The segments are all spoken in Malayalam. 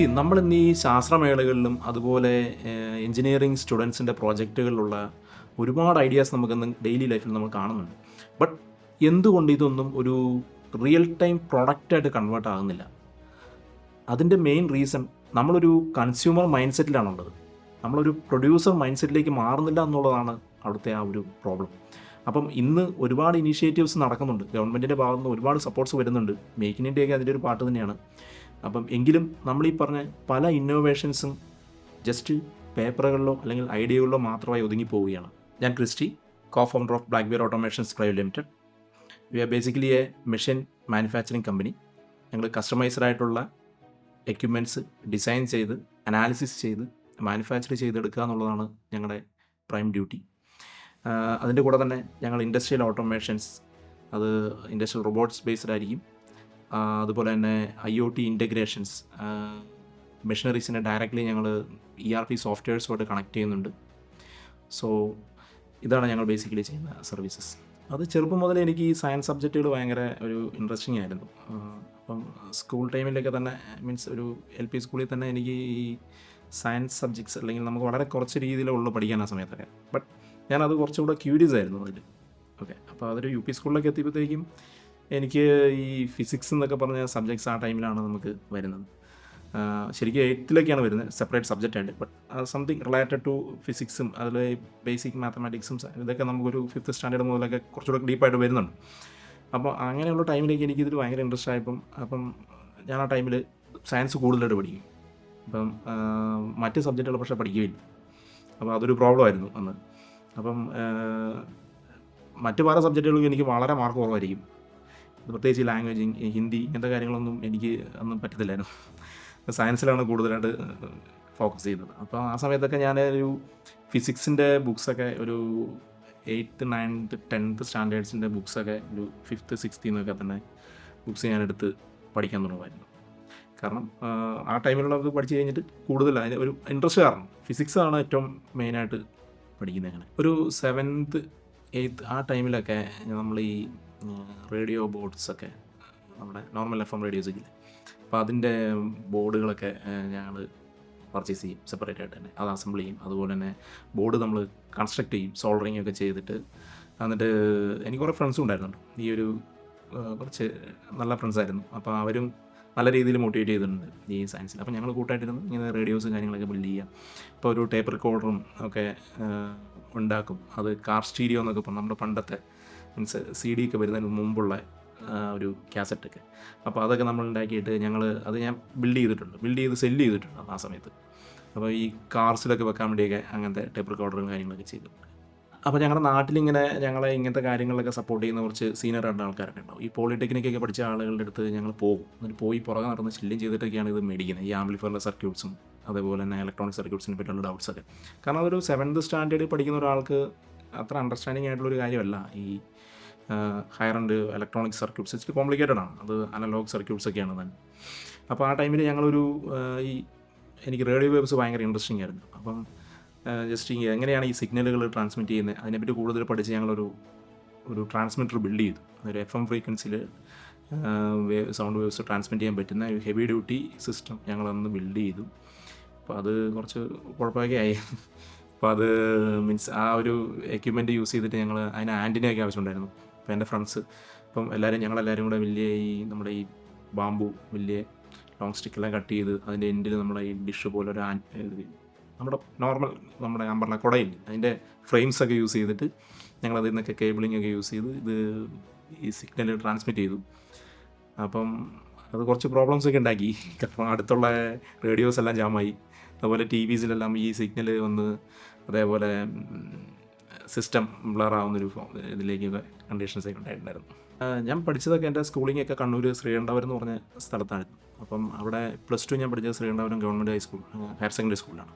സി നമ്മൾ ഇന്ന് ഈ ശാസ്ത്രമേളകളിലും അതുപോലെ എഞ്ചിനീയറിംഗ് സ്റ്റുഡൻസിന്റെ പ്രോജക്റ്റുകളിലുള്ള ഒരുപാട് ഐഡിയാസ് നമുക്കിന്ന് ഡെയിലി ലൈഫിൽ നമ്മൾ കാണുന്നുണ്ട്. ബട്ട് എന്തുകൊണ്ട് ഇതൊന്നും ഒരു റിയൽ ടൈം പ്രൊഡക്റ്റായിട്ട് കൺവേർട്ട് ആകുന്നില്ല? അതിന്റെ മെയിൻ റീസൺ നമ്മളൊരു കൺസ്യൂമർ മൈൻഡ് സെറ്റിലാണുള്ളത് നമ്മളൊരു പ്രൊഡ്യൂസർ മൈൻഡ് സെറ്റിലേക്ക് മാറുന്നില്ല എന്നുള്ളതാണ് അവിടുത്തെ ആ ഒരു പ്രോബ്ലം അപ്പം ഇന്ന് ഒരുപാട് ഇനീഷ്യേറ്റീവ്സ് നടക്കുന്നുണ്ട്. ഗവൺമെന്റിന്റെ ഭാഗത്തുനിന്ന് ഒരുപാട് സപ്പോർട്ട്സ് വരുന്നുണ്ട്. മേക്ക് ഇൻ ഇന്ത്യയൊക്കെ അതിന്റെ ഒരു പാട്ട് തന്നെയാണ്. അപ്പം എങ്കിലും നമ്മൾ ഈ പറഞ്ഞ പല ഇന്നോവേഷൻസും ജസ്റ്റ് പേപ്പറുകളിലോ അല്ലെങ്കിൽ ഐഡിയകളിലോ മാത്രമായി ഒതുങ്ങി പോവുകയാണ്. ഞാൻ Christy co founder of Black Bear automations private limited we are basically a machine manufacturing company ഞങ്ങൾ കസ്റ്റമൈസ്ഡ് ആയിട്ടുള്ള എക്യുപ്മെന്റ്സ് ഡിസൈൻ ചെയ്ത് അനാലിസിസ് ചെയ്ത് മാനുഫാക്ചർ ചെയ്തെടുക്കുക എന്നുള്ളതാണ് ഞങ്ങളുടെ പ്രൈം ഡ്യൂട്ടി അതിന്റെ കൂടെ തന്നെ ഞങ്ങൾ ഇൻഡസ്ട്രിയൽ ഓട്ടോമേഷൻസ് അത് ഇൻഡസ്ട്രിയൽ റോബോട്ട്സ് ബേസ്ഡ് ആയിരിക്കും. അതുപോലെ തന്നെ ഐ ഒ ടി ഇന്റഗ്രേഷൻസ് മെഷീനറീസിനെ ഡയറക്റ്റ്ലി ഞങ്ങൾ ഇ ആർ പി സോഫ്റ്റ്വെയർസുമായിട്ട് കണക്ട് ചെയ്യുന്നുണ്ട്. സോ ഇതാണ് ഞങ്ങൾ ബേസിക്കലി ചെയ്യുന്ന സർവീസസ് അത് ചെറുപ്പം മുതൽ എനിക്ക് ഈ സയൻസ് സബ്ജക്റ്റുകൾ ഭയങ്കര ഒരു ഇൻട്രസ്റ്റിംഗ് ആയിരുന്നു. അപ്പം സ്കൂൾ ടൈമിലൊക്കെ തന്നെ മീൻസ് ഒരു എൽ പി സ്കൂളിൽ തന്നെ എനിക്ക് ഈ സയൻസ് സബ്ജക്ട്സ് അല്ലെങ്കിൽ നമുക്ക് വളരെ കുറച്ച് രീതിയിലുള്ള പഠിക്കാൻ ആ സമയത്തൊക്കെ. ബട്ട് ഞാനത് കുറച്ചുകൂടെ ക്യൂരിയസ് ആയിരുന്നു അതിൽ ഓക്കെ അപ്പോൾ അതൊരു യു പി സ്കൂളിലൊക്കെ എത്തിയപ്പോഴത്തേക്കും എനിക്ക് ഈ ഫിസിക്സ് എന്നൊക്കെ പറഞ്ഞ സബ്ജക്ട്സ് ആ ടൈമിലാണ് നമുക്ക് വരുന്നത്. ശരിക്കും എയ്ത്തിലേക്കാണ് വരുന്നത്. സെപ്പറേറ്റ് സബ്ജക്റ്റ് ആയിട്ട്. ബട്ട് സംതിങ് റിലേറ്റഡ് ടു ഫിസിക്സും അതിൽ ബേസിക് മാത്തമാറ്റിക്സും ഇതൊക്കെ നമുക്കൊരു ഫിഫ്ത്ത് സ്റ്റാൻഡേർഡ് മുതലൊക്കെ കുറച്ചുകൂടെ ഡീപ്പായിട്ട് വരുന്നുണ്ട്. അപ്പോൾ അങ്ങനെയുള്ള ടൈമിലേക്ക് എനിക്കിതിൽ ഭയങ്കര ഇൻട്രസ്റ്റ് ആയപ്പം അപ്പം ഞാൻ ആ ടൈമിൽ സയൻസ് കൂടുതലായിട്ട് പഠിക്കും. അപ്പം മറ്റ് സബ്ജക്റ്റുകൾ പക്ഷേ പഠിക്കുകയില്ല. അപ്പോൾ അതൊരു പ്രോബ്ലം ആയിരുന്നു അന്ന്. അപ്പം മറ്റു പല സബ്ജക്റ്റുകൾക്കും എനിക്ക് വളരെ മാർക്ക് കുറവായിരിക്കും. പ്രത്യേകിച്ച് ലാംഗ്വേജ് ഹിന്ദി ഇങ്ങനത്തെ കാര്യങ്ങളൊന്നും എനിക്ക് ഒന്നും പറ്റത്തില്ലായിരുന്നു. സയൻസിലാണ് കൂടുതലായിട്ട് ഫോക്കസ് ചെയ്യുന്നത്. അപ്പോൾ ആ സമയത്തൊക്കെ ഞാൻ ഒരു ഫിസിക്സിന്റെ ബുക്സൊക്കെ ഒരു എയ്ത്ത് നയൻത്ത് ടെൻത്ത് സ്റ്റാൻഡേർഡ്സിന്റെ ബുക്സൊക്കെ ഒരു ഫിഫ്ത്ത് സിക്സ്ത്തിൽ നിന്നൊക്കെ തന്നെ ബുക്സ് ഞാനെടുത്ത് പഠിക്കാൻ തുടങ്ങുമായിരുന്നു. കാരണം ആ, ആ ടൈമിലുള്ളത് പഠിച്ചു കഴിഞ്ഞിട്ട് കൂടുതൽ അതിന് ഒരു ഇൻട്രസ്റ്റ് കാരണം. ഫിസിക്സ് ആണ് ഏറ്റവും മെയിനായിട്ട് പഠിക്കുന്നത് അങ്ങനെ ഒരു സെവൻത്ത് എയ്ത്ത് ആ ടൈമിലൊക്കെ നമ്മൾ ഈ റേഡിയോ ബോർഡ്സൊക്കെ നമ്മുടെ നോർമൽ എഫ് എം റേഡിയോസൊക്കെ അപ്പോൾ അതിന്റെ ബോർഡുകളൊക്കെ ഞങ്ങൾ പർച്ചേസ് ചെയ്യും സെപ്പറേറ്റ് ആയിട്ട് തന്നെ. അത് അസംബിൾ ചെയ്യും. അതുപോലെ തന്നെ ബോർഡ് നമ്മൾ കൺസ്ട്രക്ട് ചെയ്യും സോൾഡറിങ് ഒക്കെ ചെയ്തിട്ട്. എന്നിട്ട് എനിക്ക് കുറേ ഫ്രണ്ട്സും ഉണ്ടായിരുന്നുണ്ട്. ഈ ഒരു കുറച്ച് നല്ല ഫ്രണ്ട്സായിരുന്നു അപ്പോൾ അവരും നല്ല രീതിയിൽ മോട്ടിവേറ്റ് ചെയ്തിട്ടുണ്ട് ഈ സയൻസിൽ. അപ്പോൾ ഞങ്ങൾ കൂട്ടായിട്ടിരുന്ന് ഇങ്ങനെ റേഡിയോസും കാര്യങ്ങളൊക്കെ ബിൽഡ് ചെയ്യാം. ഇപ്പോൾ ഒരു ടേപ്പ് റെക്കോർഡറും ഒക്കെ ഉണ്ടാക്കും. അത് കാർ സ്റ്റീരിയോ എന്നൊക്കെ പറഞ്ഞാൽ നമ്മുടെ പണ്ടത്തെ മീൻസ് സി ഡി ഒക്കെ വരുന്നതിന് മുമ്പുള്ള ഒരു കാസറ്റൊക്കെ. അപ്പോൾ അതൊക്കെ നമ്മൾ ഉണ്ടാക്കിയിട്ട് ഞങ്ങൾ അത് ഞാൻ ബിൽഡ് ചെയ്തിട്ടുണ്ട്. ബിൽഡ് ചെയ്ത് സെല്ല് ചെയ്തിട്ടുണ്ട് ആ സമയത്ത്. അപ്പോൾ ഈ കാർസിലൊക്കെ വെക്കാൻ വേണ്ടിയൊക്കെ അങ്ങനത്തെ ടേപ്പ് റെക്കോർഡറും കാര്യങ്ങളൊക്കെ ചെയ്തിട്ടുണ്ട്. അപ്പോൾ ഞങ്ങളുടെ നാട്ടിലിങ്ങനെ ഞങ്ങളെ ഇങ്ങനത്തെ കാര്യങ്ങളൊക്കെ സപ്പോർട്ട് ചെയ്യുന്ന കുറച്ച് സീനിയർ ആയിട്ടുള്ള ആൾക്കാരൊക്കെ ഉണ്ടാവും. ഈ പോളിടെക്നിക്കൊക്കെ പഠിച്ച ആളുകളുടെ അടുത്ത് ഞങ്ങൾ പോകും. എന്നിട്ട് പോയി പുറകെ നടന്ന് ശല്യം ചെയ്തിട്ടൊക്കെയാണ് ഇത് മേടിക്കുന്നത്. ഈ ആംബ്ലിഫറിന്റെ സർക്യൂട്ട്സും അതേപോലെ തന്നെ ഇലക്ട്രോണിക് സർക്യൂട്ട്സിനെ പറ്റിയുള്ള ഡൗട്ട്സൊക്കെ കാരണം അതൊരു സെവൻത് സ്റ്റാൻഡേർഡിൽ പഠിക്കുന്ന ഒരാൾക്ക് അത്ര അണ്ടർസ്റ്റാൻഡിങ് ആയിട്ടുള്ളൊരു കാര്യമല്ല. ഈ ഹയർ ആൻഡ് ഇലക്ട്രോണിക് സർക്യൂട്ട്സ് ഇച്ചിരി കോംപ്ലിക്കേറ്റഡ് ആണ്. അത് അനലോഗ് സർക്യൂട്ട്സ് ഒക്കെയാണ് തന്നെ അപ്പോൾ ആ ടൈമിൽ ഞങ്ങളൊരു ഈ എനിക്ക് റേഡിയോ വേവ്സ് ഭയങ്കര ഇൻട്രസ്റ്റിംഗ് ആയിരുന്നു. അപ്പം ജസ്റ്റ് എങ്ങനെയാണ് ഈ സിഗ്നലുകൾ ട്രാൻസ്മിറ്റ് ചെയ്യുന്നത്? അതിനെപ്പറ്റി കൂടുതൽ പഠിച്ച് ഞങ്ങളൊരു ഒരു ട്രാൻസ്മിറ്റർ ബിൽഡ് ചെയ്തു. ഒരു എഫ് എം ഫ്രീക്വൻസിയിൽ വേവ് സൗണ്ട് വേവ്സ് ട്രാൻസ്മിറ്റ് ചെയ്യാൻ പറ്റുന്ന ഒരു ഹെവി ഡ്യൂട്ടി സിസ്റ്റം ഞങ്ങളന്ന് ബിൽഡ് ചെയ്തു. അപ്പോൾ അത് കുറച്ച് കുഴപ്പമൊക്കെ ആയി. അപ്പോൾ അത് മീൻസ് ആ ഒരു എക്യുപ്മെന്റ് യൂസ് ചെയ്തിട്ട് ഞങ്ങൾ അതിന് ആന്റിനയൊക്കെ ആവശ്യമുണ്ടായിരുന്നു. അപ്പോൾ എന്റെ ഫ്രണ്ട്സ് ഇപ്പം എല്ലാവരും ഞങ്ങളെല്ലാവരും കൂടെ വലിയ ഈ നമ്മുടെ ഈ ബാമ്പു വലിയ ലോങ് സ്റ്റിക്കെല്ലാം കട്ട് ചെയ്ത് അതിന്റെ എൻഡിൽ നമ്മുടെ ഈ ഡിഷ് പോലെ ഒരു നമ്മുടെ നോർമൽ നമ്മുടെ അമ്പർല കുടയില്ല അതിന്റെ ഫ്രെയിംസ് ഒക്കെ യൂസ് ചെയ്തിട്ട് ഞങ്ങൾ അതിൽ നിന്നൊക്കെ കേബിളിംഗ് ഒക്കെ യൂസ് ചെയ്ത് ഇത് ഈ സിഗ്നൽ ട്രാൻസ്മിറ്റ് ചെയ്തു. അപ്പം അത് കുറച്ച് പ്രോബ്ലംസ് ഒക്കെ ഉണ്ടാക്കി. കാരണം അടുത്തുള്ള റേഡിയോസ് എല്ലാം ജാമായി അതുപോലെ ടി വിസിലെല്ലാം ഈ സിഗ്നൽ വന്ന് അതേപോലെ സിസ്റ്റം ബ്ലർ ആവുന്നൊരു ഫോം ഇതിലേക്ക് കണ്ടീഷൻസ് ഒക്കെ ഉണ്ടായിട്ടുണ്ടായിരുന്നു. ഞാൻ പഠിച്ചതൊക്കെ എന്റെ സ്കൂളിംഗ് ഒക്കെ കണ്ണൂർ ശ്രീകണ്ഠപുരം എന്ന് പറഞ്ഞ സ്ഥലത്തായിരുന്നു. അപ്പം അവിടെ പ്ലസ് ടു ഞാൻ പഠിച്ചത് Sreekandapuram government high school higher secondary സ്കൂളിലാണ്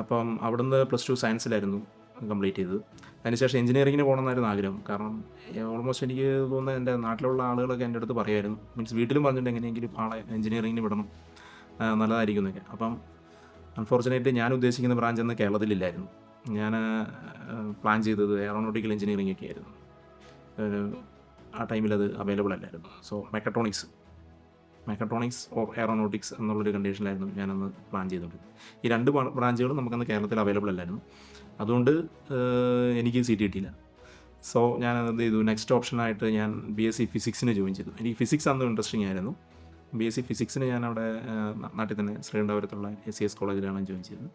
അപ്പം അവിടുന്ന് പ്ലസ് ടു സയൻസിലായിരുന്നു കംപ്ലീറ്റ് ചെയ്തത്. അതിനുശേഷം എഞ്ചിനീയറിങ്ങിന് പോകണമെന്നായിരുന്നു ആഗ്രഹം. കാരണം ഓൾമോസ്റ്റ് എനിക്ക് തോന്നുന്നത് എന്റെ നാട്ടിലുള്ള ആളുകളൊക്കെ എന്റെ അടുത്ത് പറയുമായിരുന്നു. മീൻസ് വീട്ടിലും പറഞ്ഞിട്ടുണ്ട് എങ്ങനെയെങ്കിലും ആളെ എഞ്ചിനീയറിങ്ങിന് വിടണം നല്ലതായിരിക്കും എന്നൊക്കെ. അപ്പം അൺഫോർച്ചുനേറ്റ്ലി ഞാൻ ഉദ്ദേശിക്കുന്ന ബ്രാഞ്ച് അന്ന് കേരളത്തിലില്ലായിരുന്നു. ഞാൻ പ്ലാൻ ചെയ്തത് എയറോനോട്ടിക്കൽ എഞ്ചിനീയറിംഗ് ഒക്കെ ആയിരുന്നു ആ ടൈമിൽ അത് അവൈലബിൾ അല്ലായിരുന്നു. So mechatronics mechatronics or aeronautics എന്നുള്ളൊരു കണ്ടീഷനിലായിരുന്നു ഞാനന്ന് പ്ലാൻ ചെയ്തുകൊണ്ടിരുന്നത് ഈ രണ്ട് ബ്രാഞ്ചുകളും നമുക്കന്ന് കേരളത്തിൽ അവൈലബിൾ അല്ലായിരുന്നു. അതുകൊണ്ട് എനിക്ക് സീറ്റ് കിട്ടിയില്ല. സോ ഞാൻ എന്ത് ചെയ്തു നെക്സ്റ്റ് ഓപ്ഷനായിട്ട് ഞാൻ ബി എസ് സി ഫിസിക്സിന് ജോയിൻ ചെയ്തു. എനിക്ക് ഫിസിക്സ് അന്ന് ഇൻട്രസ്റ്റിംഗ് ആയിരുന്നു. ബി എസ് സി ഫിസിക്സിന് ഞാൻ അവിടെ നാട്ടിൽ തന്നെ ശ്രീകണ്ഠപുരത്തുള്ള എസ് സി എസ് കോളേജിലാണ് ജോയിൻ ചെയ്തത്.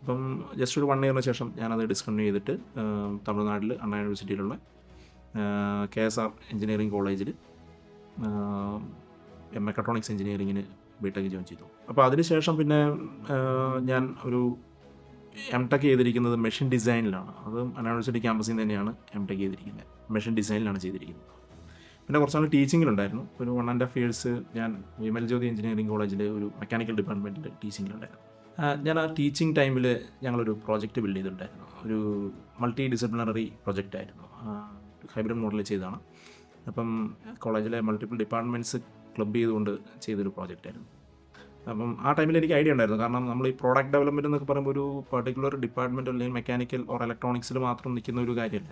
അപ്പം ജസ്റ്റ് ഒരു വൺ ഇയറിന് ശേഷം ഞാനത് ഡിസ്കണ്ടിന്യൂ ചെയ്തിട്ട് തമിഴ്നാട്ടിൽ അണ്ണാ യൂണിവേഴ്സിറ്റിയിലുള്ള കെ എസ് ആർ എഞ്ചിനീയറിംഗ് കോളേജിൽ മെക്കട്രോണിക്സ് എഞ്ചിനീയറിങ്ങിന് ബിടെക് ജോയിൻ ചെയ്തു. അപ്പോൾ അതിനുശേഷം പിന്നെ ഞാൻ ഒരു എം ടെക് ചെയ്തിരിക്കുന്നത് മെഷീൻ ഡിസൈനിലാണ് അത് യൂണിവേഴ്സിറ്റി ക്യാമ്പസിൽ നിന്ന് തന്നെയാണ് എം ടെക് ചെയ്തിരിക്കുന്നത്. മെഷീൻ ഡിസൈനിലാണ് ചെയ്തിരിക്കുന്നത്. പിന്നെ കുറച്ച് നാൾ ടീച്ചിങ്ങിലുണ്ടായിരുന്നു ഒരു വൺ ആൻഡ് ഹാഫ് ഇയേഴ്സ് ഞാൻ വിമൽ ജ്യോതി എഞ്ചിനീയറിംഗ് കോളേജിൽ ഒരു മെക്കാനിക്കൽ ഡിപ്പാർട്ട്മെന്റിൽ ടീച്ചിങ്ങിലുണ്ടായിരുന്നു ഞാൻ ആ ടീച്ചിങ് ടൈമിൽ ഞങ്ങളൊരു പ്രോജക്റ്റ് ബിൽഡ് ചെയ്തിട്ടുണ്ടായിരുന്നു. ഒരു മൾട്ടി ഡിസിപ്ലിനറി പ്രൊജക്റ്റ് ആയിരുന്നു ഹൈബ്രിഡ് മോഡലിൽ ചെയ്തതാണ്. അപ്പം കോളേജിലെ മൾട്ടിപ്പിൾ ഡിപ്പാർട്ട്മെന്റ്സ് ക്ലബ് ചെയ്തുകൊണ്ട് ചെയ്തൊരു പ്രോജക്റ്റ് ആയിരുന്നു. അപ്പം ആ ടൈമിൽ എനിക്ക് ഐഡിയ ഉണ്ടായിരുന്നു. കാരണം നമ്മൾ ഈ പ്രോഡക്റ്റ് ഡെവലപ്മെന്റ് എന്നൊക്കെ പറയുമ്പോൾ ഒരു പർട്ടിക്കുലർ ഡിപ്പാർട്ട്മെന്റ് അല്ലെങ്കിൽ മെക്കാനിക്കൽ ഓർ ഇലക്ട്രോണിക്സിൽ മാത്രം നിൽക്കുന്ന ഒരു കാര്യമല്ല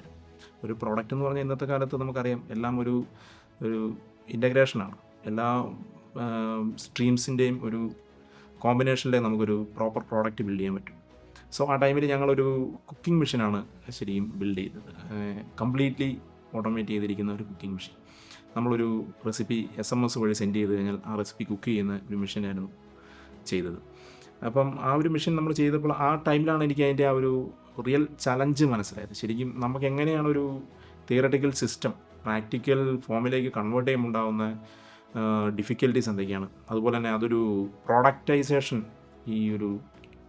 ഒരു പ്രോഡക്റ്റ് എന്ന് പറഞ്ഞാൽ ഇന്നത്തെ കാലത്ത് നമുക്കറിയാം എല്ലാം ഒരു ഒരു ഇന്റഗ്രേഷനാണ് എല്ലാ സ്ട്രീംസിന്റെയും ഒരു കോമ്പിനേഷനിലേ നമുക്കൊരു പ്രോപ്പർ പ്രോഡക്റ്റ് ബിൽഡ് ചെയ്യാൻ പറ്റും. സോ ആ ടൈമിൽ ഞങ്ങളൊരു കുക്കിംഗ് മെഷീനാണ് ശരിയും ബിൽഡ് ചെയ്തത്. കംപ്ലീറ്റ്ലി ഓട്ടോമേറ്റ് ചെയ്തിരിക്കുന്ന ഒരു കുക്കിംഗ് മെഷീൻ നമ്മളൊരു റെസിപ്പി എസ് എം എസ് വഴി സെൻഡ് ചെയ്ത് കഴിഞ്ഞാൽ ആ റെസിപ്പി കുക്ക് ചെയ്യുന്ന ഒരു മെഷീനായിരുന്നു ചെയ്തത്. അപ്പം ആ ഒരു മെഷീൻ നമ്മൾ ചെയ്തപ്പോൾ ആ ടൈമിലാണ് എനിക്ക് അതിന്റെ ആ ഒരു റിയൽ ചലഞ്ച് മനസ്സിലായത്. ശരിക്കും നമുക്ക് എങ്ങനെയാണ് ഒരു തിയറട്ടിക്കൽ സിസ്റ്റം പ്രാക്ടിക്കൽ ഫോമിലേക്ക് കൺവേർട്ട് ചെയ്യുമ്പോൾ ഉണ്ടാകുന്ന ഡിഫിക്കൽട്ടീസ് എന്തൊക്കെയാണ്? അതുപോലെ തന്നെ അതൊരു പ്രോഡക്റ്റൈസേഷൻ ഈ ഒരു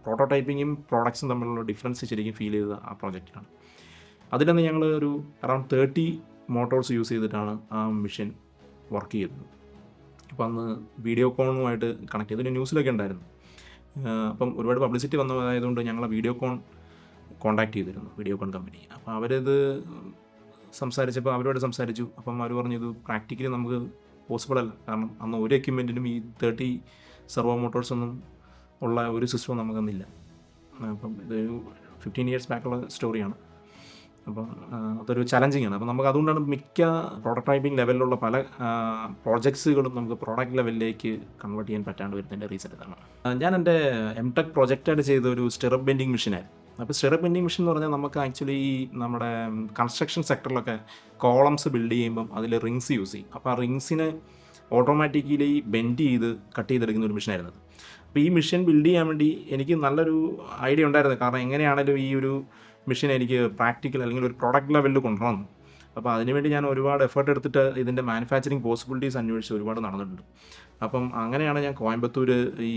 പ്രോട്ടോടൈപ്പിങ്ങും പ്രോഡക്ട്സും തമ്മിലുള്ള ഡിഫറൻസ് ശരിക്കും ഫീൽ ചെയ്തത് ആ പ്രോജക്റ്റിലാണ് അതിലന്ന് ഞങ്ങൾ ഒരു അറൗണ്ട് തേർട്ടി മോട്ടോഴ്സ് യൂസ് ചെയ്തിട്ടാണ് ആ മെഷീൻ വർക്ക് ചെയ്തത്. അപ്പോൾ അന്ന് വീഡിയോ കോണുമായിട്ട് കണക്ട് ചെയ്ത് ന്യൂസിലൊക്കെ ഉണ്ടായിരുന്നു. അപ്പം ഒരുപാട് പബ്ലിസിറ്റി വന്നതായതുകൊണ്ട് ഞങ്ങൾ വീഡിയോ കോൺ കോൺടാക്ട് ചെയ്തിരുന്നു വീഡിയോ കോൺ കമ്പനി അപ്പോൾ അവരത് സംസാരിച്ചപ്പോൾ അവരോട് സംസാരിച്ചു. അപ്പം അവർ പറഞ്ഞു ഇത് പ്രാക്ടിക്കലി നമുക്ക് പോസിബിൾ അല്ല. കാരണം അന്ന് ഒരു എക്യുപ്മെന്റിനും ഈ തേർട്ടി സെർവോ മോട്ടോഴ്സ് ഒന്നും ഉള്ള ഒരു സിസ്റ്റം നമുക്കൊന്നില്ല. അപ്പം ഇതൊരു ഫിഫ്റ്റീൻ ഇയേഴ്സ് ബാക്കുള്ള സ്റ്റോറിയാണ് അപ്പം അതൊരു ചലഞ്ചിങ് ആണ്. അപ്പം നമുക്ക് അതുകൊണ്ടാണ് മിക്ക പ്രോട്ടോടൈപ്പിംഗ് ലെവലിലുള്ള പല പ്രോജക്ട്സുകളും നമുക്ക് പ്രോഡക്റ്റ് ലെവലിലേക്ക് കൺവേർട്ട് ചെയ്യാൻ പറ്റാണ്ട് വരുന്നതിന്റെ റീസൺ ഇതാണ്. ഞാൻ എന്റെ എം ടെക് പ്രൊജക്റ്റായിട്ട് ചെയ്ത ഒരു സ്റ്റിറപ്പ് ബെൻഡിങ് മെഷീനായിരുന്നു അപ്പോൾ സ്റ്റിറപ്പ് ബെൻഡിങ് മെഷീൻ എന്ന് പറഞ്ഞാൽ നമുക്ക് ആക്ച്വലി ഈ നമ്മുടെ കൺസ്ട്രക്ഷൻ സെക്ടറിലൊക്കെ കോളംസ് ബിൽഡ് ചെയ്യുമ്പം അതിൽ റിങ്സ് യൂസ് ചെയ്യും. അപ്പോൾ ആ റിങ്സിനെ ഓട്ടോമാറ്റിക്കലി ബെൻഡ് ചെയ്ത് കട്ട് ചെയ്തെടുക്കുന്ന ഒരു മെഷീനായിരുന്നു അത്. അപ്പോൾ ഈ മെഷീൻ ബിൽഡ് ചെയ്യാൻ വേണ്ടി എനിക്ക് നല്ലൊരു ഐഡിയ ഉണ്ടായിരുന്നു. കാരണം എങ്ങനെയാണെങ്കിലും ഈ ഒരു മെഷീൻ എനിക്ക് പ്രാക്ടിക്കൽ അല്ലെങ്കിൽ ഒരു പ്രൊഡക്റ്റ് ലെവലിൽ കൊണ്ടുവരണം. അപ്പോൾ അതിനുവേണ്ടി ഞാൻ ഒരുപാട് എഫേർട്ട് എടുത്തിട്ട് ഇതിന്റെ മാനുഫാക്ചറിങ് പോസിബിലിറ്റീസ് അന്വേഷിച്ച് ഒരുപാട് നടന്നിട്ടുണ്ട്. അപ്പം അങ്ങനെയാണ് ഞാൻ കോയമ്പത്തൂർ ഈ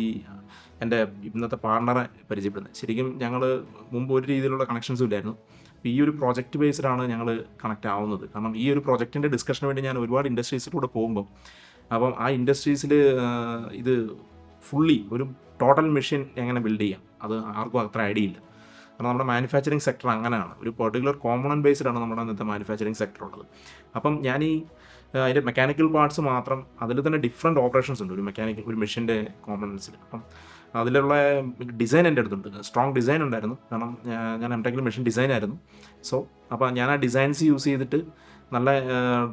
എന്റെ ഇന്നത്തെ പാർട്ണറെ പരിചയപ്പെടുന്നത്. ശരിക്കും ഞങ്ങൾ മുമ്പ് ഒരു രീതിയിലുള്ള കണക്ഷൻസും ഇല്ലായിരുന്നു. അപ്പോൾ ഈ ഒരു പ്രോജക്റ്റ് ബേസ്ഡാണ് ഞങ്ങൾ കണക്ട് ആവുന്നത്. കാരണം ഈ ഒരു പ്രോജക്റ്റിന്റെ ഡിസ്കഷന് വേണ്ടി ഞാൻ ഒരുപാട് ഇൻഡസ്ട്രീസിലൂടെ പോകുമ്പോൾ അപ്പം ആ ഇൻഡസ്ട്രീസിൽ ഇത് ഫുള്ളി ഒരു ടോട്ടൽ മെഷീൻ എങ്ങനെ ബിൽഡ് ചെയ്യാം? അത് ആർക്കും അത്ര ഐഡിയ ഇല്ല. കാരണം നമ്മുടെ മാനുഫാക്ചറിങ് സെക്ടർ അങ്ങനെയാണ്. ഒരു പെർട്ടിക്കുലർ കോമ്പണന്റ് ബേസ്ഡാണ് നമ്മുടെ ഇന്നത്തെ മാനുഫാക്ചറിങ് സെക്ടർ ഉള്ളത്. അപ്പം ഞാൻ ഈ അതിന്റെ മെക്കാനിക്കൽ പാർട്സ് മാത്രം അതിൽ തന്നെ ഡിഫറെന്റ് ഓപ്പറേഷൻസ് ഉണ്ട്. ഒരു മെക്കാനിക്കൽ ഒരു മെഷീന്റെ കോമ്പണൻസിൽ അപ്പം അതിലുള്ള ഡിസൈൻ എന്റെ അടുത്തുണ്ട്. സ്ട്രോങ് ഡിസൈൻ ഉണ്ടായിരുന്നു. കാരണം ഞാൻ- എംടെക്കിൽ മെഷീൻ ഡിസൈൻ ആയിരുന്നു. സോ അപ്പോൾ ഞാൻ ആ ഡിസൈൻസ് യൂസ് ചെയ്തിട്ട് നല്ല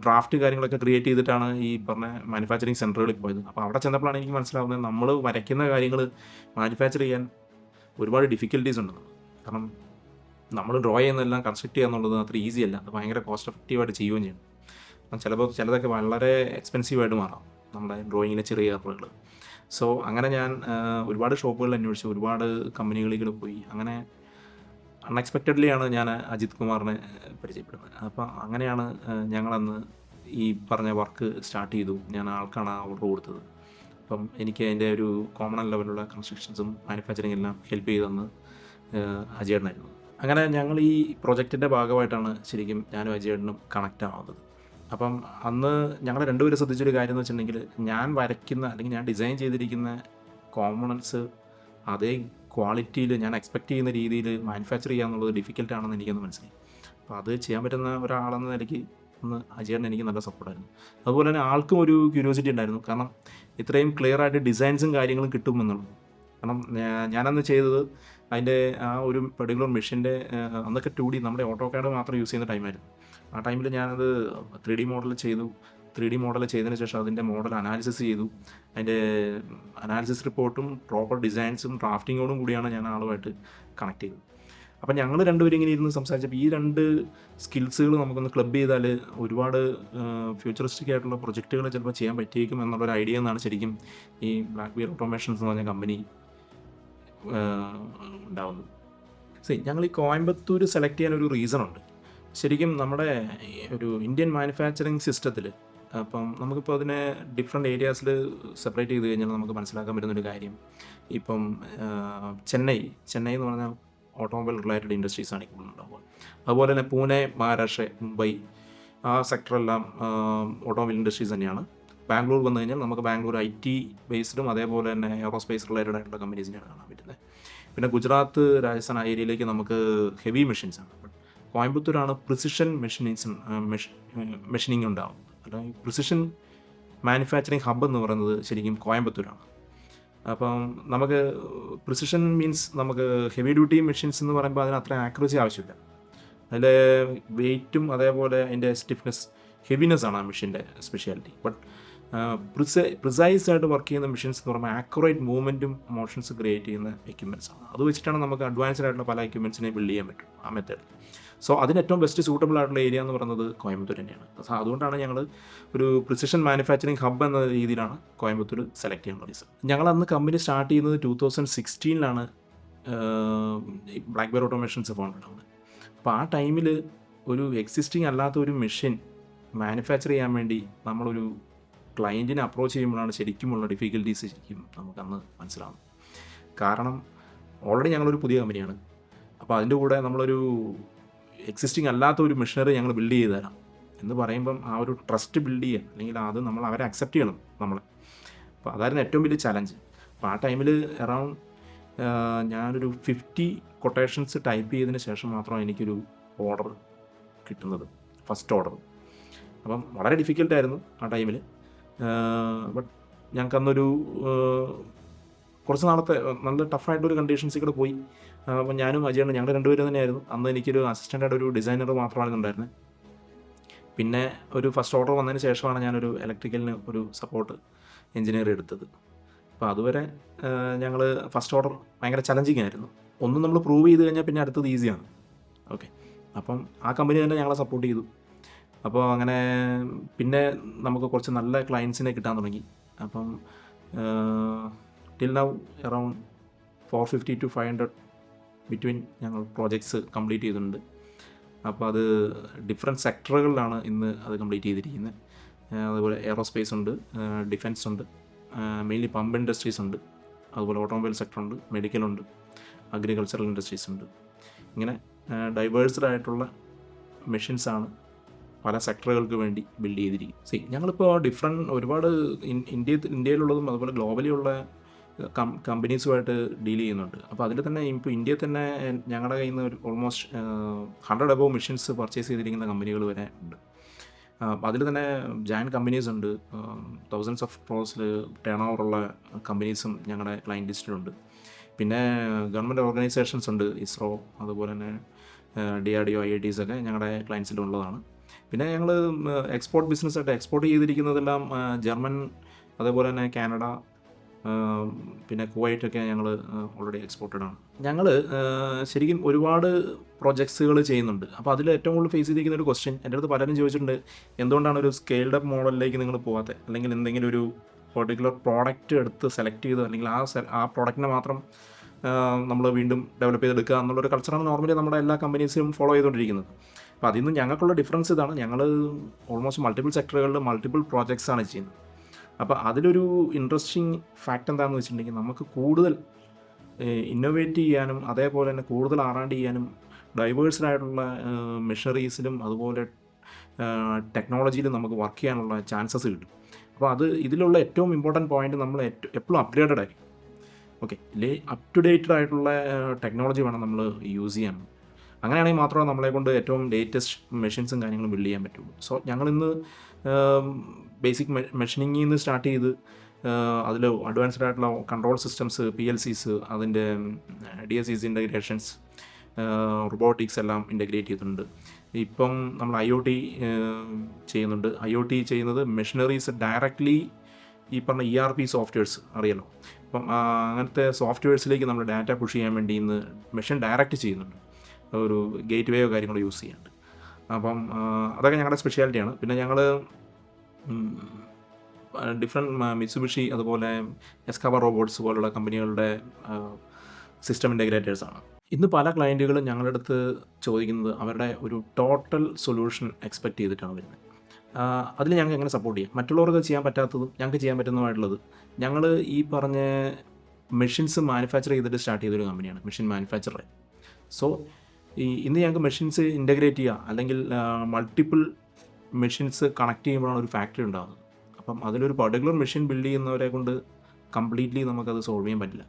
ഡ്രാഫ്റ്റ് കാര്യങ്ങളൊക്കെ ക്രിയേറ്റ് ചെയ്തിട്ടാണ് ഈ പറഞ്ഞ മാനുഫാക്ചറിങ് സെന്ററുകളിൽ പോയത്. അപ്പോൾ അവിടെ ചെന്നപ്പോഴാണ് എനിക്ക് മനസ്സിലാവുന്നത് നമ്മൾ വരയ്ക്കുന്ന കാര്യങ്ങൾ മാനുഫാക്ചർ ചെയ്യാൻ ഒരുപാട് ഡിഫിക്കൽട്ടീസ് ഉണ്ട്. കാരണം നമ്മൾ ഡ്രോ ചെയ്യുന്നതെല്ലാം കൺസ്ട്രക്ട് ചെയ്യുക എന്നുള്ളത് അത്ര ഈസി അല്ല. അത് ഭയങ്കര കോസ്റ്റ് എഫക്റ്റീവായിട്ട് ചെയ്യുകയും ചെയ്യണം ചിലപ്പോൾ ചിലതൊക്കെ വളരെ എക്സ്പെൻസീവായിട്ട് മാറാം. നമ്മുടെ ഡ്രോയിങ്ങിലെ ചെറിയ ഏർപ്പുകൾ സോ അങ്ങനെ ഞാൻ ഒരുപാട് ഷോപ്പുകളിൽ അന്വേഷിച്ചു. ഒരുപാട് കമ്പനികളിൽ പോയി. അങ്ങനെ അൺഎക്സ്പെക്റ്റഡ്ലിയാണ് ഞാൻ അജിത് കുമാറിനെ പരിചയപ്പെടുന്നത്. അപ്പോൾ അങ്ങനെയാണ് ഞങ്ങളന്ന് ഈ പറഞ്ഞ വർക്ക് സ്റ്റാർട്ട് ചെയ്തു. ഞാൻ ആൾക്കാണ് ഓർഡർ കൊടുത്തത്. അപ്പം എനിക്ക് അതിന്റെ ഒരു കോമൺ ലെവലുള്ള കൺസ്ട്രക്ഷൻസും മാനുഫാക്ചറിങ് എല്ലാം ഹെൽപ്പ് ചെയ്തെന്ന് അജയേട്ടനായിരുന്നു അങ്ങനെ ഞങ്ങൾ ഈ പ്രൊജക്റ്റിന്റെ ഭാഗമായിട്ടാണ് ശരിക്കും ഞാനും അജയേട്ടനും കണക്റ്റ് ആവുന്നത്. അപ്പം അന്ന് ഞങ്ങൾ രണ്ടുപേരും ശ്രദ്ധിച്ചൊരു കാര്യം എന്ന് വെച്ചിട്ടുണ്ടെങ്കിൽ ഞാൻ വരയ്ക്കുന്ന അല്ലെങ്കിൽ ഞാൻ ഡിസൈൻ ചെയ്തിരിക്കുന്ന കോമ്പണൻസ് അതേ ക്വാളിറ്റിയിൽ ഞാൻ എക്സ്പെക്റ്റ് ചെയ്യുന്ന രീതിയിൽ മാനുഫാക്ചർ ചെയ്യുക എന്നുള്ളത് ഡിഫിക്കൽട്ട് ആണെന്ന് എനിക്കൊന്ന് മനസ്സിലായി. അപ്പോൾ അത് ചെയ്യാൻ പറ്റുന്ന ഒരാളെന്ന നിലയ്ക്ക് ഒന്ന് അജയൻ എനിക്ക് നല്ല സപ്പോർട്ടായിരുന്നു അതുപോലെ തന്നെ ആൾക്കും ഒരു ക്യൂരിയോസിറ്റി ഉണ്ടായിരുന്നു. കാരണം ഇത്രയും ക്ലിയർ ആയിട്ട് ഡിസൈൻസും കാര്യങ്ങളും കിട്ടുമെന്നുള്ളത് കാരണം ഞാനന്ന് ചെയ്തത് അതിന്റെ ആ ഒരു പെർട്ടിക്കുലർ മെഷീന്റെ അന്നൊക്കെ ടു ഡി നമ്മുടെ ഓട്ടോ കാഡ് മാത്രം യൂസ് ചെയ്യുന്ന ടൈമായിരുന്നു ആ ടൈമിൽ ഞാനത് ത്രീ ഡി മോഡൽ ചെയ്തു. ത്രീ ഡി മോഡൽ ചെയ്തതിന് ശേഷം അതിന്റെ മോഡൽ അനാലിസിസ് ചെയ്തു. അതിന്റെ അനാലിസിസ് റിപ്പോർട്ടും പ്രോപ്പർ ഡിസൈൻസും ഡ്രാഫ്റ്റിങ്ങോടും കൂടിയാണ് ഞാൻ ആളുമായിട്ട് കണക്ട് ചെയ്തത്. അപ്പം ഞങ്ങൾ രണ്ടുപേരും ഇങ്ങനെ ഇരുന്ന് സംസാരിച്ചപ്പോൾ ഈ രണ്ട് സ്കിൽസുകൾ നമുക്കൊന്ന് ക്ലബ് ചെയ്താൽ ഒരുപാട് ഫ്യൂച്ചറിസ്റ്റിക് ആയിട്ടുള്ള പ്രൊജക്റ്റുകൾ ചിലപ്പോൾ ചെയ്യാൻ പറ്റിയേക്കും എന്നുള്ളൊരു ഐഡിയ എന്നാണ് ശരിക്കും ഈ ബ്ലാക്ക് ബിയർ ഓട്ടോമേഷൻസ് എന്ന് പറഞ്ഞ കമ്പനി ഉണ്ടാവുന്നത്. സി ഞങ്ങൾ ഈ കോയമ്പത്തൂർ സെലക്ട് ചെയ്യാൻ ഒരു റീസൺ ഉണ്ട്. ശരിക്കും നമ്മുടെ ഒരു ഇന്ത്യൻ മാനുഫാക്ചറിങ് സിസ്റ്റത്തിൽ അപ്പം നമുക്കിപ്പോൾ അതിനെ ഡിഫറെന്റ് ഏരിയാസിൽ സെപ്പറേറ്റ് ചെയ്ത് കഴിഞ്ഞാൽ നമുക്ക് മനസ്സിലാക്കാൻ പറ്റുന്നൊരു കാര്യം. ഇപ്പം ചെന്നൈ ചെന്നൈ എന്ന് പറഞ്ഞാൽ ഓട്ടോമൊബൈൽ റിലേറ്റഡ് ഇൻഡസ്ട്രീസ് ആണ് ഉണ്ടാവുക അതുപോലെ തന്നെ പൂനെ മഹാരാഷ്ട്ര മുംബൈ ആ സെക്ടറെല്ലാം ഓട്ടോമൊബൈൽ ഇൻഡസ്ട്രീസ് തന്നെയാണ്. ബാംഗ്ലൂർ വന്നു കഴിഞ്ഞാൽ നമുക്ക് ബാംഗ്ലൂർ ഐ ടി ബേസ്ഡും അതേപോലെ തന്നെ എയറോസ്പേസ് റിലേറ്റഡ് ആയിട്ടുള്ള കമ്പനീസിനെയാണ് കാണാൻ പറ്റുന്നത്. പിന്നെ ഗുജറാത്ത് രാജസ്ഥാൻ ആ ഏരിയയിലേക്ക് നമുക്ക് ഹെവി മെഷീൻസ് ആണ്. ബട്ട് കോയമ്പത്തൂരാണ് പ്രിസിഷൻ മെഷീനിങ്സ് മെഷീനിങ് ഉണ്ടാവും അല്ലെങ്കിൽ പ്രിസിഷൻ മാനുഫാക്ചറിങ് ഹബ് എന്ന് പറയുന്നത് ശരിക്കും കോയമ്പത്തൂരാണ്. അപ്പം നമുക്ക് പ്രിസിഷൻ മീൻസ് നമുക്ക് ഹെവി ഡ്യൂട്ടി മെഷീൻസ് എന്ന് പറയുമ്പോൾ അതിന് അത്ര ആക്യുറസി ആവശ്യമില്ല. അതിന്റെ വെയിറ്റും അതേപോലെ അതിന്റെ സ്റ്റിഫ്നെസ് ഹെവിനെസ് ആണ് ആ മെഷീന്റെ സ്പെഷ്യാലിറ്റി ബട്ട് പ്രിസൈസ് ആയിട്ട് വർക്ക് ചെയ്യുന്ന മെഷീൻസ് എന്ന് പറയുമ്പോൾ ആക്യുറേറ്റ് മൂവ്മെന്റും മോഷൻസ് ക്രിയേറ്റ് ചെയ്യുന്ന എക്യുപ്മെന്റ്സ് ആണ്. അത് വെച്ചിട്ടാണ് നമുക്ക് അഡ്വാൻസ്ഡ് ആയിട്ടുള്ള പല എക്യുപ്മെന്റ്സിനെ ബിൽഡ് ചെയ്യാൻ പറ്റും ആ മെത്തേഡ് സോ അതിന് ഏറ്റവും ബെസ്റ്റ് സൂട്ടബിൾ ആയിട്ടുള്ള ഏരിയ എന്ന് പറയുന്നത് കോയമ്പത്തൂർ തന്നെയാണ്. അതുകൊണ്ടാണ് ഞങ്ങൾ ഒരു പ്രിസിഷൻ മാനുഫാക്ചറിങ് ഹബ്ബ് എന്ന രീതിയിലാണ് കോയമ്പത്തൂർ സെലക്ട് ചെയ്യാനുള്ള റീസൺ ഞങ്ങൾ അന്ന് കമ്പനി സ്റ്റാർട്ട് ചെയ്യുന്നത് ടൂ തൗസൻഡ് സിക്സ്റ്റീനിലാണ് ബ്ലാക്ക് ബെയർ ഓട്ടോമേഷൻസ് ആവുന്നത്. അപ്പോൾ ആ ടൈമിൽ ഒരു എക്സിസ്റ്റിംഗ് അല്ലാത്ത ഒരു മെഷീൻ മാനുഫാക്ചർ ചെയ്യാൻ വേണ്ടി നമ്മളൊരു ക്ലയന്റിനെ അപ്രോച്ച് ചെയ്യുമ്പോഴാണ് ശരിക്കുമുള്ള ഡിഫിക്കൽട്ടീസ് ശരിക്കും നമുക്കന്ന് മനസ്സിലാവുന്നത്. കാരണം ഓൾറെഡി ഞങ്ങളൊരു പുതിയ കമ്പനിയാണ് അപ്പോൾ അതിന്റെ കൂടെ നമ്മളൊരു എക്സിസ്റ്റിംഗ് അല്ലാത്ത ഒരു മെഷീനറി ഞങ്ങൾ ബിൽഡ് ചെയ്ത് തരാം എന്ന് പറയുമ്പം ആ ഒരു ട്രസ്റ്റ് ബിൽഡ് ചെയ്യുക അല്ലെങ്കിൽ അത് നമ്മൾ അവരെ അക്സെപ്റ്റ് ചെയ്യണം നമ്മളെ. അപ്പോൾ അതായിരുന്നു ഏറ്റവും വലിയ ചലഞ്ച് അപ്പോൾ ആ ടൈമിൽ അറൗണ്ട് ഞാനൊരു ഫിഫ്റ്റി കൊട്ടേഷൻസ് ടൈപ്പ് ചെയ്തതിന് ശേഷം മാത്രമാണ് എനിക്കൊരു ഓർഡർ കിട്ടുന്നത്. ഫസ്റ്റ് ഓർഡർ അപ്പം വളരെ ഡിഫിക്കൽട്ടായിരുന്നു ആ ടൈമിൽ ബട്ട് ഞങ്ങൾക്കന്നൊരു കുറച്ച് നാളത്തെ നല്ല ടഫായിട്ടൊരു കണ്ടീഷൻസിൽ കൂടെ പോയി. അപ്പം ഞാനും അജയാണ് ഞങ്ങൾ രണ്ടുപേരും തന്നെയായിരുന്നു. അന്ന് എനിക്കൊരു അസിസ്റ്റന്റായിട്ട് ഒരു ഡിസൈനർ മാത്രമാണ് ഉണ്ടായിരുന്നത് പിന്നെ ഒരു ഫസ്റ്റ് ഓർഡർ വന്നതിന് ശേഷമാണ് ഞാനൊരു ഇലക്ട്രിക്കലിന് ഒരു സപ്പോർട്ട് എഞ്ചിനീയർ എടുത്തത്. അപ്പോൾ അതുവരെ ഞങ്ങൾ ഫസ്റ്റ് ഓർഡർ ഭയങ്കര ചലഞ്ചിങ് ആയിരുന്നു. ഒന്നും നമ്മൾ പ്രൂവ് ചെയ്ത് കഴിഞ്ഞാൽ പിന്നെ അടുത്തത് ഈസിയാണ് ഓക്കെ അപ്പം ആ കമ്പനി തന്നെ ഞങ്ങളെ സപ്പോർട്ട് ചെയ്തു. അപ്പോൾ അങ്ങനെ പിന്നെ നമുക്ക് കുറച്ച് നല്ല ക്ലയൻസിനെ കിട്ടാൻ തുടങ്ങി. അപ്പം till now around four fifty to five hundred between ഞങ്ങൾ പ്രോജക്ട്സ് കംപ്ലീറ്റ് ചെയ്തിട്ടുണ്ട്. അപ്പോൾ അത് ഡിഫറെന്റ് സെക്ടറുകളിലാണ് ഇന്ന് അത് കംപ്ലീറ്റ് ചെയ്തിരിക്കുന്നത്. അതുപോലെ എയറോസ്പേസ് ഉണ്ട് ഡിഫൻസ് ഉണ്ട് മെയിൻലി പമ്പ് ഇൻഡസ്ട്രീസ് ഉണ്ട് അതുപോലെ ഓട്ടോമൊബൈൽ സെക്ടർ ഉണ്ട് മെഡിക്കൽ ഉണ്ട് അഗ്രികൾച്ചറൽ ഇൻഡസ്ട്രീസ് ഉണ്ട്. ഇങ്ങനെ ഡൈവേഴ്സ്ഡ് ആയിട്ടുള്ള മെഷീൻസാണ് പല സെക്ടറുകൾക്ക് വേണ്ടി ബിൽഡ് ചെയ്തിരിക്കും. സി ഞങ്ങളിപ്പോൾ ഡിഫറെന്റ് ഒരുപാട് ഇന്ത്യ ഇന്ത്യയിലുള്ളതും അതുപോലെ ഗ്ലോബലി ഉള്ള കം കമ്പനീസുമായിട്ട് ഡീൽ ചെയ്യുന്നുണ്ട്. അപ്പോൾ അതിൽ തന്നെ ഇപ്പോൾ ഇന്ത്യയിൽ തന്നെ ഞങ്ങളുടെ കയ്യിൽ നിന്ന് ഒരു almost hundred above machines purchase ചെയ്തിരിക്കുന്ന കമ്പനികൾ വരെ ഉണ്ട്. അതിൽ തന്നെ ജയന്റ് കമ്പനീസ് ഉണ്ട്. തൗസൻഡ്സ് ഓഫ് ക്രോസിൽ ടേൺ ഓവറുള്ള കമ്പനീസും ഞങ്ങളുടെ ക്ലയന്റ് ലിസ്റ്റിലുണ്ട് പിന്നെ ഗവൺമെന്റ് ഓർഗനൈസേഷൻസ് ഉണ്ട് ഇസ്രോ അതുപോലെ തന്നെ D R D O I I Ts ഒക്കെ ഞങ്ങളുടെ ക്ലയൻസിലുള്ളതാണ് പിന്നെ ഞങ്ങൾ എക്സ്പോർട്ട് ബിസിനസ്സായിട്ട് എക്സ്പോർട്ട് ചെയ്തിരിക്കുന്നതെല്ലാം ജർമ്മൻ അതേപോലെ തന്നെ കാനഡ പിന്നെ കുവൈറ്റൊക്കെ ഞങ്ങൾ ഓൾറെഡി എക്സ്പോർട്ടഡ് ആണ്. ഞങ്ങൾ ശരിക്കും ഒരുപാട് പ്രൊജക്ട്സുകൾ ചെയ്യുന്നുണ്ട്. അപ്പോൾ അതിൽ ഏറ്റവും കൂടുതൽ ഫേസ് ചെയ്തിരിക്കുന്ന ഒരു ക്വസ്റ്റ്യൻ എന്റെ അടുത്ത് പലരും ചോദിച്ചിട്ടുണ്ട് എന്തുകൊണ്ടാണ് ഒരു സ്കെയിൽഡ് അപ്പ് മോഡലിലേക്ക് നിങ്ങൾ പോകാത്തത് അല്ലെങ്കിൽ എന്തെങ്കിലും ഒരു പെർട്ടിക്കുലർ പ്രോഡക്റ്റ് എടുത്ത് സെലക്ട് ചെയ്ത്? അല്ലെങ്കിൽ ആ ആ പ്രോഡക്റ്റിനെ മാത്രം നമ്മൾ വീണ്ടും ഡെവലപ്പ് ചെയ്തെടുക്കുക എന്നുള്ളൊരു കൾച്ചറാണ് നോർമലി നമ്മുടെ എല്ലാ കമ്പനീസും ഫോളോ ചെയ്തുകൊണ്ടിരിക്കുന്നത്. അപ്പോൾ അതിൽ നിന്ന് ഞങ്ങൾക്കുള്ള ഡിഫറൻസ് ഇതാണ്. ഞങ്ങൾ ഓൾമോസ്റ്റ് മൾട്ടിപ്പിൾ സെക്ടറുകളിൽ മൾട്ടിപ്പിൾ പ്രോജക്ട്സ് ആണ് ചെയ്യുന്നത്. അപ്പോൾ അതിലൊരു ഇൻട്രസ്റ്റിംഗ് ഫാക്റ്റ് എന്താണെന്ന് വെച്ചിട്ടുണ്ടെങ്കിൽ നമുക്ക് കൂടുതൽ ഇന്നോവേറ്റ് ചെയ്യാനും അതേപോലെ തന്നെ കൂടുതൽ ആറാണ്ട് ചെയ്യാനും ഡൈവേഴ്സ്ഡ് മെഷറീസിലും അതുപോലെ ടെക്നോളജിയിലും നമുക്ക് വർക്ക് ചെയ്യാനുള്ള ചാൻസസ് കിട്ടും. അപ്പോൾ അത് ഇതിലുള്ള ഏറ്റവും ഇമ്പോർട്ടന്റ് പോയിന്റ് നമ്മൾ എപ്പോഴും അപ്ഗ്രേഡഡ് ആയിരിക്കും. ഓക്കെ ലേ അപ് ടു ഡേറ്റഡ് ആയിട്ടുള്ള ടെക്നോളജി വേണം നമ്മൾ യൂസ് ചെയ്യാൻ. അങ്ങനെയാണെങ്കിൽ മാത്രമേ നമ്മളെ കൊണ്ട് ഏറ്റവും ലേറ്റസ്റ്റ് മെഷീൻസും കാര്യങ്ങളും ബിൽഡ് ചെയ്യാൻ പറ്റുള്ളൂ. സോ ഞങ്ങളിന്ന് ബേസിക് മെഷീനിങ്ങിൽ നിന്ന് സ്റ്റാർട്ട് ചെയ്ത് അതിൽ അഡ്വാൻസ്ഡ് ആയിട്ടുള്ള control systems P L Cs അതിന്റെ D S Cs integrations robotics എല്ലാം ഇന്റഗ്രേറ്റ് ചെയ്തിട്ടുണ്ട്. ഇപ്പം നമ്മൾ ഐ ഒ ടി ചെയ്യുന്നുണ്ട്. ഐ ഒ ടി ചെയ്യുന്നത് മെഷീനറീസ് ഡയറക്റ്റ്ലി ഈ പറഞ്ഞ ഇ ആർ പി സോഫ്റ്റ്വെയർസ് അറിയാലോ? അപ്പം അങ്ങനത്തെ സോഫ്റ്റ്വെയർസിലേക്ക് നമ്മൾ ഡാറ്റ പുഷ് ചെയ്യാൻ വേണ്ടി ഇന്ന് മെഷീൻ ഡയറക്റ്റ് ചെയ്യുന്നുണ്ട്. ഒരു ഗേറ്റ് വേയോ കാര്യങ്ങളോ യൂസ് ചെയ്യാണ്ട് അപ്പം അതൊക്കെ ഞങ്ങളുടെ സ്പെഷ്യാലിറ്റിയാണ് പിന്നെ ഞങ്ങൾ ഡിഫറെന്റ് മിസുബിഷി അതുപോലെ എസ്കാബ റോബോട്ട്സ് പോലുള്ള കമ്പനികളുടെ സിസ്റ്റം ഇന്റഗ്രേറ്റേഴ്സാണ് ഇന്ന് പല ക്ലയന്റുകളും ഞങ്ങളുടെ അടുത്ത് ചോദിക്കുന്നത് അവരുടെ ഒരു ടോട്ടൽ സൊല്യൂഷൻ എക്സ്പെക്റ്റ് ചെയ്തിട്ടാണ് വരുന്നത്. അതിൽ ഞങ്ങൾക്ക് എങ്ങനെ സപ്പോർട്ട് ചെയ്യാം? മറ്റുള്ളവർക്ക് ചെയ്യാൻ പറ്റാത്തതും ഞങ്ങൾക്ക് ചെയ്യാൻ പറ്റുന്നതുമായിട്ടുള്ളത്. ഞങ്ങൾ ഈ പറഞ്ഞ മെഷീൻസ് മാനുഫാക്ചർ ചെയ്തിട്ട് സ്റ്റാർട്ട് ചെയ്തൊരു കമ്പനിയാണ് മെഷീൻ മാനുഫാക്ചറായി സോ ഈ ഇന്ന് ഞങ്ങൾക്ക് മെഷീൻസ് ഇന്റഗ്രേറ്റ് ചെയ്യുക അല്ലെങ്കിൽ മൾട്ടിപ്പിൾ മെഷീൻസ് കണക്ട് ചെയ്യുമ്പോഴാണ് ഒരു ഫാക്ടറി ഉണ്ടാകുന്നത് അപ്പം അതിലൊരു പർട്ടിക്കുലർ മെഷീൻ ബിൽഡ് ചെയ്യുന്നവരെ കൊണ്ട് കംപ്ലീറ്റ്ലി നമുക്കത് സോൾവ് ചെയ്യാൻ പറ്റില്ല.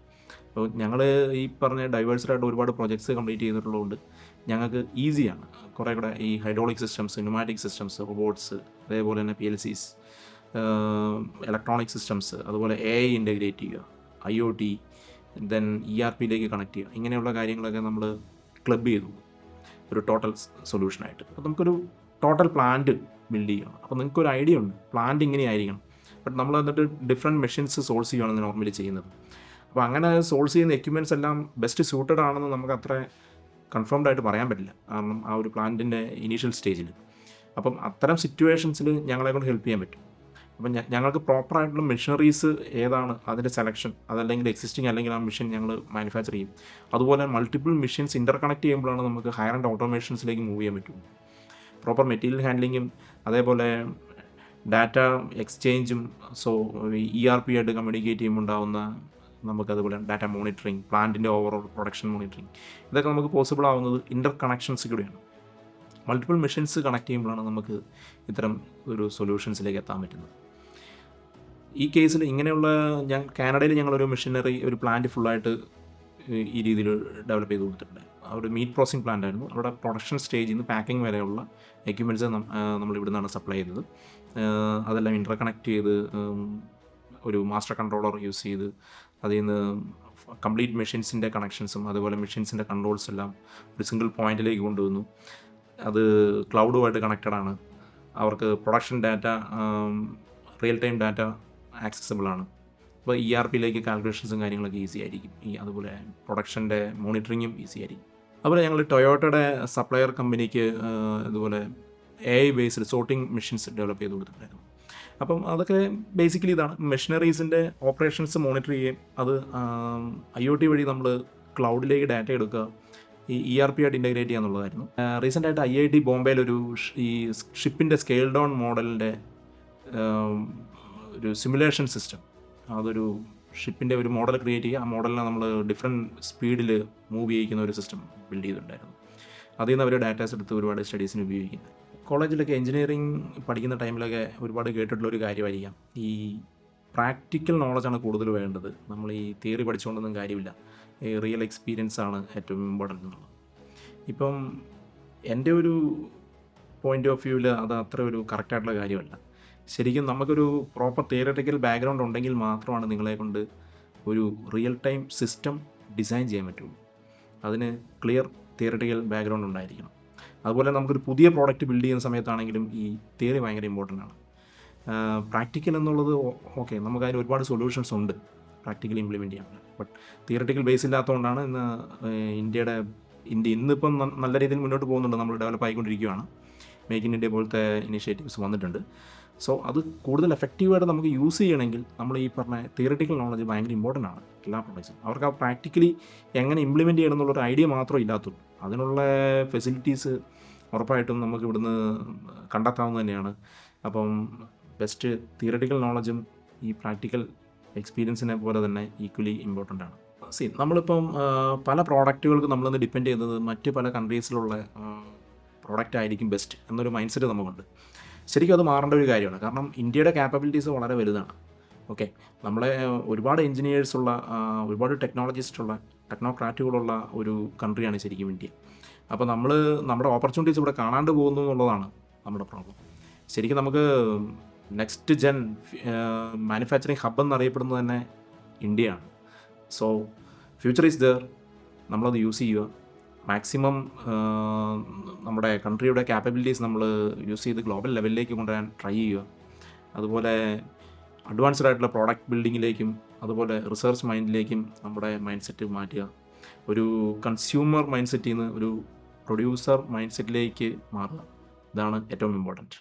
അപ്പോൾ ഞങ്ങൾ ഈ പറഞ്ഞ ഡൈവേഴ്സായിട്ട് ഒരുപാട് പ്രൊജക്ട്സ് കംപ്ലീറ്റ് ചെയ്തിട്ടുള്ളതുകൊണ്ട് ഞങ്ങൾക്ക് ഈസിയാണ് കുറേ കൂടെ ഈ hydraulic systems pneumatic systems robots അതേപോലെ തന്നെ P L Cs electronic systems അതുപോലെ എ ഐ ഇന്റഗ്രേറ്റ് ചെയ്യുക I O T then E R പിയിലേക്ക് കണക്ട് ചെയ്യുക. ഇങ്ങനെയുള്ള കാര്യങ്ങളൊക്കെ നമ്മൾ ക്ലബ് ചെയ്തു. ഒരു ടോട്ടൽ സൊല്യൂഷനായിട്ട് അപ്പോൾ നമുക്കൊരു ടോട്ടൽ പ്ലാന്റ് ബിൽഡ് ചെയ്യണം. അപ്പോൾ നിങ്ങൾക്ക് ഒരു ഐഡിയ ഉണ്ട് പ്ലാന്റ് ഇങ്ങനെയായിരിക്കണം ബട്ട് നമ്മൾ എന്നിട്ട് ഡിഫറെന്റ് മെഷീൻസ് സോഴ്സ് ചെയ്യുകയാണ് നോർമലി ചെയ്യുന്നത്. അപ്പോൾ അങ്ങനെ സോഴ്സ് ചെയ്യുന്ന എക്യുപ്മെന്റ്സ് എല്ലാം ബെസ്റ്റ് സൂട്ടഡ് ആണെന്ന് നമുക്ക് അത്ര കൺഫേംഡ് ആയിട്ട് പറയാൻ പറ്റില്ല. കാരണം ആ ഒരു പ്ലാന്റിന്റെ ഇനീഷ്യൽ സ്റ്റേജിൽ അപ്പം അത്തരം സിറ്റുവേഷൻസിൽ ഞങ്ങളെ കൊണ്ട് ഹെൽപ്പ് ചെയ്യാൻ പറ്റും. അപ്പം ഞങ്ങൾക്ക് പ്രോപ്പറായിട്ടുള്ള മെഷീനറീസ് ഏതാണ് അതിന്റെ സെലക്ഷൻ അതല്ലെങ്കിൽ എക്സിസ്റ്റിംഗ് അല്ലെങ്കിൽ ആ മെഷീൻ ഞങ്ങൾ മാനുഫാക്ചർ ചെയ്യും. അതുപോലെ മൾട്ടിപ്പിൾ മെഷീൻസ് ഇന്റർ കണക്ട് ചെയ്യുമ്പോഴാണ് നമുക്ക് ഹയർ ആൻഡ് ഓട്ടോമേഷൻസിലേക്ക് മൂവ് ചെയ്യാൻ പറ്റും. പ്രോപ്പർ മെറ്റീരിയൽ ഹാൻഡ്ലിങ്ങും അതേപോലെ ഡാറ്റ എക്സ്ചേഞ്ചും സോ ഇ ആർ പി ആയിട്ട് കമ്മ്യൂണിക്കേറ്റ് ചെയ്യുമ്പോൾ ഉണ്ടാവുന്ന നമുക്കതുപോലെ ഡാറ്റ മോണിറ്ററിങ് പ്ലാന്റിന്റെ ഓവറോൾ പ്രൊഡക്ഷൻ മോണിറ്ററിങ് ഇതൊക്കെ നമുക്ക് പോസിബിൾ ആവുന്നത് ഇന്റർ കണക്ഷൻസ് കൂടിയാണ്. മൾട്ടിപ്പിൾ മെഷീൻസ് കണക്ട് ചെയ്യുമ്പോഴാണ് നമുക്ക് ഇത്തരം ഒരു സൊല്യൂഷൻസിലേക്ക് എത്താൻ പറ്റുന്നത്. ഈ കേസിൽ ഇങ്ങനെയുള്ള ഞാൻ കാനഡയിൽ ഞങ്ങളൊരു മെഷീനറി ഒരു പ്ലാന്റ് ഫുള്ളായിട്ട് ഈ രീതിയിൽ ഡെവലപ്പ് ചെയ്ത് കൊടുത്തിട്ടുണ്ട്. ഒരു മീറ്റ് പ്രോസസിങ് പ്ലാന്റ് ആയിരുന്നു. അവിടെ പ്രൊഡക്ഷൻ സ്റ്റേജിൽ നിന്ന് പാക്കിംഗ് വരെയുള്ള എക്യുപ്മെന്റ്സ് നമ്മൾ ഇവിടെ നിന്നാണ് സപ്ലൈ ചെയ്തത് അതെല്ലാം ഇന്റർ കണക്ട് ചെയ്ത് ഒരു മാസ്റ്റർ കൺട്രോളർ യൂസ് ചെയ്ത് അതിൽ നിന്ന് കംപ്ലീറ്റ് മെഷീൻസിന്റെ കണക്ഷൻസും അതുപോലെ മെഷീൻസിന്റെ കൺട്രോൾസ് എല്ലാം ഒരു സിംഗിൾ പോയിന്റിലേക്ക് കൊണ്ടുവന്നു. അത് ക്ലൗഡുമായിട്ട് കണക്റ്റഡ് ആണ്. അവർക്ക് production data real time data accessible ആണ്. അപ്പോൾ ഇ ആർ പിയിലേക്ക് കാൽക്കുലേഷൻസും കാര്യങ്ങളൊക്കെ ഈസി ആയിരിക്കും. ഈ അതുപോലെ പ്രൊഡക്ഷന്റെ മോണിറ്ററിങ്ങും ഈസി ആയിരിക്കും. അതുപോലെ ഞങ്ങൾ ടൊയോട്ടയുടെ സപ്ലയർ കമ്പനിക്ക് ഇതുപോലെ A I based sorting machines develop ചെയ്ത് കൊടുത്തിട്ടുണ്ടായിരുന്നു. അപ്പം അതൊക്കെ ബേസിക്കലി ഇതാണ്. മെഷീനറീസിന്റെ ഓപ്പറേഷൻസ് മോണിറ്റർ ചെയ്യുകയും അത് ഐ ഒ ടി വഴി നമ്മൾ ക്ലൗഡിലേക്ക് ഡാറ്റ എടുക്കുക ഈ ഇ ആർ പി ആയിട്ട് ഇന്റഗ്രേറ്റ് ചെയ്യുക എന്നുള്ളതായിരുന്നു. റീസെന്റ് ആയിട്ട് ഐ ഐ ടി ബോംബെയിലൊരു ഒരു ഈ ഷിപ്പിന്റെ സ്കെയിൽ ഡൗൺ മോഡലിന്റെ ഒരു സിമുലേഷൻ സിസ്റ്റം അതൊരു ഷിപ്പിന്റെ ഒരു മോഡൽ ക്രിയേറ്റ് ചെയ്യുക. ആ മോഡലിനെ നമ്മൾ ഡിഫറെന്റ് സ്പീഡിൽ മൂവ് ചെയ്യിക്കുന്ന ഒരു സിസ്റ്റം ബിൽഡ് ചെയ്തിട്ടുണ്ടായിരുന്നു. അതിൽ നിന്ന് അവർ ഡാറ്റാസ് എടുത്ത് ഒരുപാട് സ്റ്റഡീസിന് ഉപയോഗിക്കുന്നത് കോളേജിലൊക്കെ എഞ്ചിനീയറിംഗ് പഠിക്കുന്ന ടൈമിലൊക്കെ ഒരുപാട് കേട്ടിട്ടുള്ള ഒരു കാര്യമായിരിക്കാം. ഈ പ്രാക്ടിക്കൽ നോളജാണ് കൂടുതൽ വേണ്ടത്. നമ്മൾ ഈ തിയറി പഠിച്ചുകൊണ്ടൊന്നും കാര്യമില്ല. ഈ റിയൽ എക്സ്പീരിയൻസ് ആണ് ഏറ്റവും ഇമ്പോർട്ടന്റ് എന്നുള്ളത്. ഇപ്പം എന്റെ ഒരു പോയിന്റ് ഓഫ് വ്യൂവിൽ അത് അത്ര ഒരു കറക്റ്റായിട്ടുള്ള കാര്യമല്ല. ശരിക്കും നമുക്കൊരു പ്രോപ്പർ തിയററ്റിക്കൽ ബാക്ക്ഗ്രൗണ്ട് ഉണ്ടെങ്കിൽ മാത്രമാണ് നിങ്ങളെ കൊണ്ട് ഒരു റിയൽ ടൈം സിസ്റ്റം ഡിസൈൻ ചെയ്യാൻ പറ്റുള്ളൂ. അതിന് ക്ലിയർ തിയററ്റിക്കൽ ബാക്ക്ഗ്രൗണ്ട് ഉണ്ടായിരിക്കണം. അതുപോലെ നമുക്കൊരു പുതിയ പ്രോഡക്റ്റ് ബിൽഡ് ചെയ്യുന്ന സമയത്താണെങ്കിലും ഈ തിയറി ഭയങ്കര ഇമ്പോർട്ടന്റ് ആണ്. പ്രാക്ടിക്കൽ എന്നുള്ളത് ഓക്കെ നമുക്ക് അതിന് ഒരുപാട് സൊല്യൂഷൻസ് ഉണ്ട് പ്രാക്ടിക്കലി ഇംപ്ലിമെന്റ് ചെയ്യാൻ. ബട്ട് തിയററ്റിക്കൽ ബേസ് ഇല്ലാത്തതുകൊണ്ടാണ് ഇന്ന് ഇന്ത്യയുടെ ഇന്ത്യ ഇന്നിപ്പം നല്ല രീതിയിൽ മുന്നോട്ട് പോകുന്നുണ്ട് നമ്മൾ ഡെവലപ്പ് ആയിക്കൊണ്ടിരിക്കുകയാണ്. മേക്ക് ഇൻ ഇന്ത്യ പോലത്തെ ഇനിഷ്യേറ്റീവ്സ് വന്നിട്ടുണ്ട്. സോ അത് കൂടുതൽ എഫക്റ്റീവായിട്ട് നമുക്ക് യൂസ് ചെയ്യണമെങ്കിൽ നമ്മൾ ഈ പറഞ്ഞ തിയറിറ്റിക്കൽ നോളജ് ഭയങ്കര ഇമ്പോർട്ടന്റ് ആണ് എല്ലാ പ്രൊഡക്ട്സും അവർക്ക് ആ പ്രാക്ടിക്കലി എങ്ങനെ ഇംപ്ലിമെന്റ് ചെയ്യണം എന്നുള്ളൊരു ഐഡിയ മാത്രമേ ഇല്ലാത്തുള്ളൂ. അതിനുള്ള ഫെസിലിറ്റീസ് ഉറപ്പായിട്ടും നമുക്ക് ഇവിടുന്ന് കണ്ടെത്താവുന്ന തന്നെയാണ്. അപ്പം ബെസ്റ്റ് തിയറിറ്റിക്കൽ നോളജും ഈ പ്രാക്ടിക്കൽ എക്സ്പീരിയൻസിനെ പോലെ തന്നെ ഈക്വലി ഇമ്പോർട്ടന്റ് ആണ്. സി നമ്മളിപ്പം പല പ്രോഡക്റ്റുകൾക്ക് നമ്മളിന്ന് ഡിപ്പെൻഡ് ചെയ്യുന്നത് മറ്റ് പല കൺട്രീസിലുള്ള പ്രോഡക്റ്റ് ആയിരിക്കും ബെസ്റ്റ് എന്നൊരു മൈൻഡ് സെറ്റ് നമുക്കുണ്ട്. ശരിക്കും അത് മാറേണ്ട ഒരു കാര്യമാണ്. കാരണം ഇന്ത്യയുടെ ക്യാപ്പബിലിറ്റീസ് വളരെ വലുതാണ്. ഓക്കെ നമ്മളെ ഒരുപാട് എഞ്ചിനീയേഴ്സ് ഉള്ള ഒരുപാട് ടെക്നോളജിസ്റ്റ് ഉള്ള ടെക്നോക്രാറ്റുകളുള്ള ഒരു കൺട്രിയാണ് ശരിക്കും ഇന്ത്യ. അപ്പോൾ നമ്മൾ നമ്മുടെ ഓപ്പർച്യൂണിറ്റീസ് ഇവിടെ കാണാണ്ട് പോകുന്നു എന്നുള്ളതാണ് നമ്മുടെ പ്രോബ്ലം ശരിക്കും നമുക്ക് നെക്സ്റ്റ് ജെൻ മാനുഫാക്ചറിങ് ഹബ് എന്നറിയപ്പെടുന്നത് തന്നെ ഇന്ത്യയാണ്. സോ ഫ്യൂച്ചർ ഈസ് ദർ നമ്മളത് യൂസ് ചെയ്യുക. മാക്സിമം നമ്മുടെ കൺട്രിയുടെ ക്യാപ്പബിലിറ്റീസ് നമ്മൾ യൂസ് ചെയ്ത് ഗ്ലോബൽ ലെവലിലേക്ക് കൊണ്ടുവരാൻ ട്രൈ ചെയ്യുക. അതുപോലെ അഡ്വാൻസ്ഡ് ആയിട്ടുള്ള പ്രോഡക്റ്റ് ബിൽഡിങ്ങിലേക്കും അതുപോലെ റിസർച്ച് മൈൻഡിലേക്കും നമ്മുടെ മൈൻഡ് സെറ്റ് മാറ്റുക. ഒരു കൺസ്യൂമർ മൈൻഡ് സെറ്റിൽ നിന്ന് ഒരു പ്രൊഡ്യൂസർ മൈൻഡ് സെറ്റിലേക്ക് മാറുക. ഇതാണ് ഏറ്റവും ഇമ്പോർട്ടന്റ്